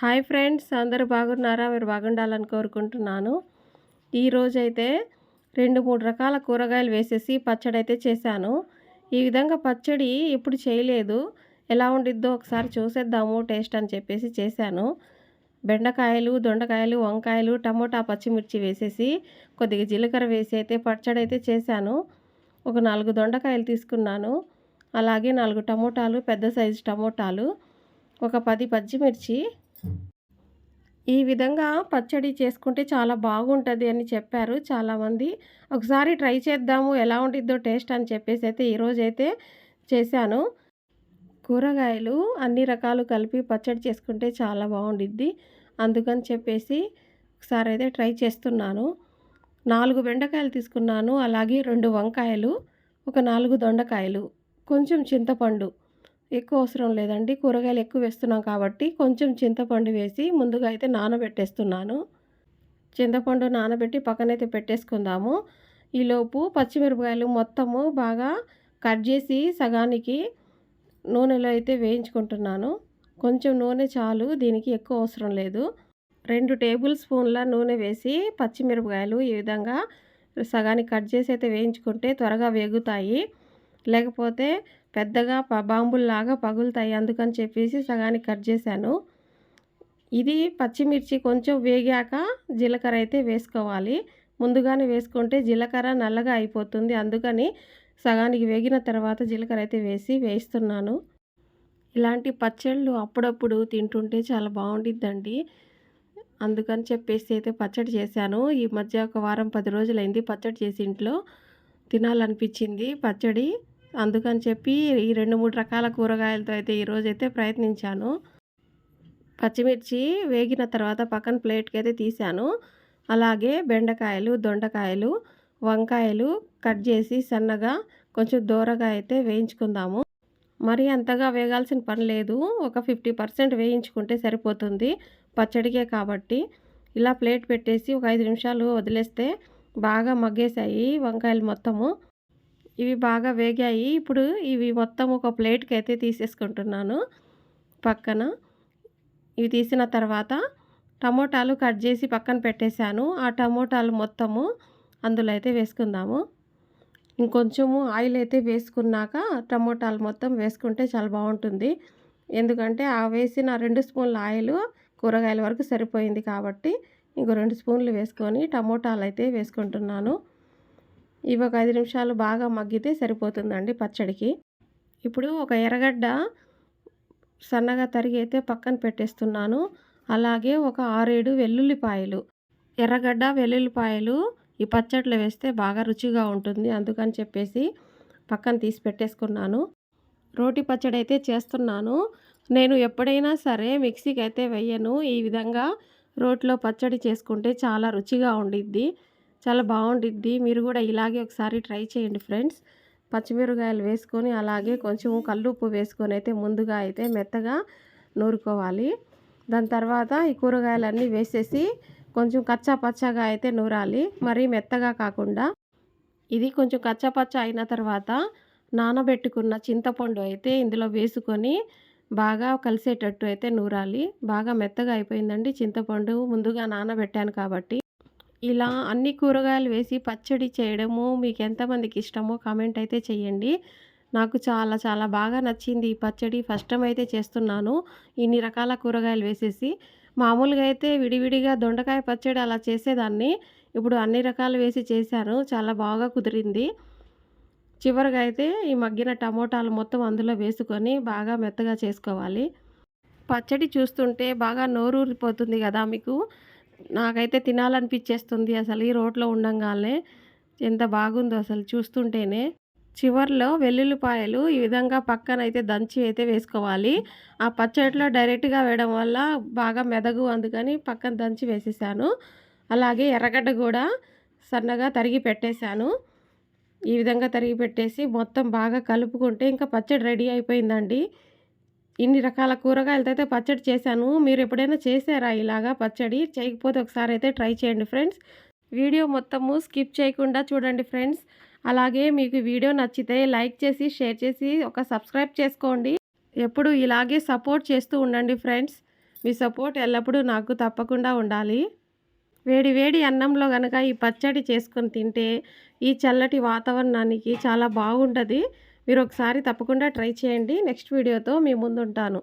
Hi friends అందరూ బాగున్నారా? మీరు బాగుండాలని కోరుకుంటున్నాను. ఈరోజైతే రెండు మూడు రకాల కూరగాయలు వేసేసి పచ్చడి అయితే చేశాను. ఈ విధంగా పచ్చడి ఎప్పుడు చేయలేదు. ఎలా ఉండిద్దో ఒకసారి చూసేద్దాము టేస్ట్ అని చెప్పేసి చేశాను. బెండకాయలు దొండకాయలు వంకాయలు టమోటా పచ్చిమిర్చి వేసేసి కొద్దిగా జీలకర్ర వేసి అయితే పచ్చడి అయితే చేశాను. ఒక నాలుగు దొండకాయలు తీసుకున్నాను. అలాగే నాలుగు టమోటాలు పెద్ద సైజు టమోటాలు ఒక పది పచ్చిమిర్చి ఈ విధంగా పచ్చడి చేసుకుంటే చాలా బాగుంటుంది అని చెప్పారు చాలామంది. ఒకసారి ట్రై చేద్దాము ఎలా ఉంటుందో టేస్ట్ అని చెప్పేసి అయితే ఈరోజైతే చేశాను. కూరగాయలు అన్ని రకాలు కలిపి పచ్చడి చేసుకుంటే చాలా బాగుండిద్ది. అందుకని చెప్పేసి ఒకసారి అయితే ట్రై చేస్తున్నాను. నాలుగు బెండకాయలు తీసుకున్నాను అలాగే రెండు వంకాయలు ఒక నాలుగు దొండకాయలు కొంచెం చింతపండు. ఎక్కువ అవసరం లేదండి. కూరగాయలు ఎక్కువ వేస్తున్నాం కాబట్టి కొంచెం చింతపండు వేసి ముందుగా అయితే నానబెట్టేస్తున్నాను. చింతపండు నానబెట్టి పక్కనైతే పెట్టేసుకుందాము. ఈలోపు పచ్చిమిరపకాయలు మొత్తము బాగా కట్ చేసి సగానికి నూనెలో అయితే వేయించుకుంటున్నాను. కొంచెం నూనె చాలు దీనికి ఎక్కువ అవసరం లేదు. రెండు టేబుల్ స్పూన్ల నూనె వేసి పచ్చిమిరపకాయలు ఈ విధంగా సగానికి కట్ చేసి అయితే వేయించుకుంటే త్వరగా వేగుతాయి. లేకపోతే పెద్దగా ప బాంబుల్లాగా పగులుతాయి అందుకని చెప్పేసి సగానికి కట్ చేశాను. ఇది పచ్చిమిర్చి కొంచెం వేగాక జీలకర్ర అయితే వేసుకోవాలి. ముందుగానే వేసుకుంటే జీలకర్ర నల్లగా అయిపోతుంది. అందుకని సగానికి వేగిన తర్వాత జీలకర్ర అయితే వేసి వేయిస్తున్నాను. ఇలాంటి పచ్చళ్ళు అప్పుడప్పుడు తింటుంటే చాలా బాగుండిద్దండి. అందుకని చెప్పేసి అయితే పచ్చడి చేశాను. ఈ మధ్య ఒక వారం పది రోజులైంది పచ్చడి చేసి ఇంట్లో తినాలనిపించింది పచ్చడి. అందుకని చెప్పి ఈ రెండు మూడు రకాల కూరగాయలతో అయితే ఈరోజైతే ప్రయత్నించాను. పచ్చిమిర్చి వేగిన తర్వాత పక్కన ప్లేట్కి అయితే తీశాను. అలాగే బెండకాయలు దొండకాయలు వంకాయలు కట్ చేసి సన్నగా కొంచెం దూరగా అయితే వేయించుకుందాము. మరి అంతగా వేగాల్సిన పని లేదు. ఒక ఫిఫ్టీ పర్సెంట్ వేయించుకుంటే సరిపోతుంది. పచ్చడికే కాబట్టి ఇలా ప్లేట్ పెట్టేసి ఒక ఐదు నిమిషాలు వదిలేస్తే బాగా మగ్గేసాయి వంకాయలు మొత్తము. ఇవి బాగా వేగాయి. ఇప్పుడు ఇవి మొత్తం ఒక ప్లేట్కి అయితే తీసేసుకుంటున్నాను. పక్కన ఇవి తీసిన తర్వాత టమోటాలు కట్ చేసి పక్కన పెట్టేశాను. ఆ టమోటాలు మొత్తము అందులో అయితే వేసుకుందాము. ఇంకొంచెము ఆయిల్ అయితే వేసుకున్నాక టమోటాలు మొత్తం వేసుకుంటే చాలా బాగుంటుంది. ఎందుకంటే ఆ వేసిన రెండు స్పూన్ల ఆయిల్ కూరగాయల వరకు సరిపోయింది కాబట్టి ఇంకో రెండు స్పూన్లు వేసుకొని టమోటాలు అయితే వేసుకుంటున్నాను. ఇవి ఒక ఐదు నిమిషాలు బాగా మగ్గితే సరిపోతుందండి పచ్చడికి. ఇప్పుడు ఒక ఎర్రగడ్డ సన్నగా తరిగి అయితే పక్కన పెట్టేస్తున్నాను. అలాగే ఒక ఆరేడు వెల్లుల్లిపాయలు. ఎర్రగడ్డ వెల్లుల్లిపాయలు ఈ పచ్చడిలో వేస్తే బాగా రుచిగా ఉంటుంది అందుకని చెప్పేసి పక్కన తీసి పెట్టేసుకున్నాను. రోటి పచ్చడి అయితే చేస్తున్నాను. నేను ఎప్పుడైనా సరే మిక్సీకి అయితే వెయ్యను ఈ విధంగా రోట్లో పచ్చడి చేసుకుంటే చాలా రుచిగా ఉండిద్ది. చాలా బాగుండిద్ది. మీరు కూడా ఇలాగే ఒకసారి ట్రై చేయండి ఫ్రెండ్స్. పచ్చిమిరకాయలు వేసుకొని అలాగే కొంచెం కల్లుప్పు వేసుకొని అయితే ముందుగా అయితే మెత్తగా నూరుకోవాలి. దాని తర్వాత ఈ కూరగాయలన్నీ వేసేసి కొంచెం కచ్చా పచ్చగా అయితే నూరాలి. మరీ మెత్తగా కాకుండా. ఇది కొంచెం కచ్చాపచ్చ అయిన తర్వాత నానబెట్టుకున్న చింతపండు అయితే ఇందులో వేసుకొని బాగా కలిసేటట్టు అయితే నూరాలి. బాగా మెత్తగా అయిపోయిందండి చింతపండు. ముందుగా నానబెట్టాను కాబట్టి. ఇలా అన్ని కూరగాయలు వేసి పచ్చడి చేయడము మీకు ఎంతమందికి ఇష్టమో కామెంట్ అయితే చేయండి. నాకు చాలా చాలా బాగా నచ్చింది ఈ పచ్చడి. ఫస్ట్ టైం అయితే చేస్తున్నాను. ఇన్ని రకాల కూరగాయలు వేసేసి మామూలుగా అయితే విడివిడిగా దొండకాయ పచ్చడి అలా చేసేదాన్ని. ఇప్పుడు అన్ని రకాలు వేసి చేశాను. చాలా బాగా కుదిరింది. చివరిగా అయితే ఈ మగ్గిన టమోటాలు మొత్తం అందులో వేసుకొని బాగా మెత్తగా చేసుకోవాలి. పచ్చడి చూస్తుంటే బాగా నోరూరిపోతుంది కదా మీకు. నాకైతే తినాలనిపించేస్తుంది అసలు ఈ రోడ్లో ఉండంగానే. ఎంత బాగుందో అసలు చూస్తుంటేనే. చివర్లో వెల్లుల్లిపాయలు ఈ విధంగా పక్కన అయితే దంచి అయితే వేసుకోవాలి. ఆ పచ్చడిలో డైరెక్ట్గా వేయడం వల్ల బాగా మెదగు అందుకని పక్కన దంచి వేసేసాను. అలాగే ఎర్రగడ్డ కూడా సన్నగా తరిగి పెట్టేశాను. ఈ విధంగా తరిగి పెట్టేసి మొత్తం బాగా కలుపుకుంటే ఇంకా పచ్చడి రెడీ అయిపోయిందండి. ఇన్ని రకాల కూరగాయలతో అయితే పచ్చడి చేశాను. మీరు ఎప్పుడైనా చేశారా ఇలాగా పచ్చడి? చేయకపోతే ఒకసారి అయితే ట్రై చేయండి ఫ్రెండ్స్. వీడియో మొత్తము స్కిప్ చేయకుండా చూడండి ఫ్రెండ్స్. అలాగే మీకు వీడియో నచ్చితే లైక్ చేసి షేర్ చేసి ఒక సబ్స్క్రైబ్ చేసుకోండి. ఎప్పుడు ఇలాగే సపోర్ట్ చేస్తూ ఉండండి ఫ్రెండ్స్. మీ సపోర్ట్ ఎల్లప్పుడూ నాకు తప్పకుండా ఉండాలి. వేడి వేడి అన్నంలో కనుక ఈ పచ్చడి చేసుకొని తింటే ఈ చల్లటి వాతావరణానికి చాలా బాగుంటుంది. మీరు ఒకసారి తప్పకుండా ట్రై చేయండి. నెక్స్ట్ వీడియోతో మీ ముందు ఉంటాను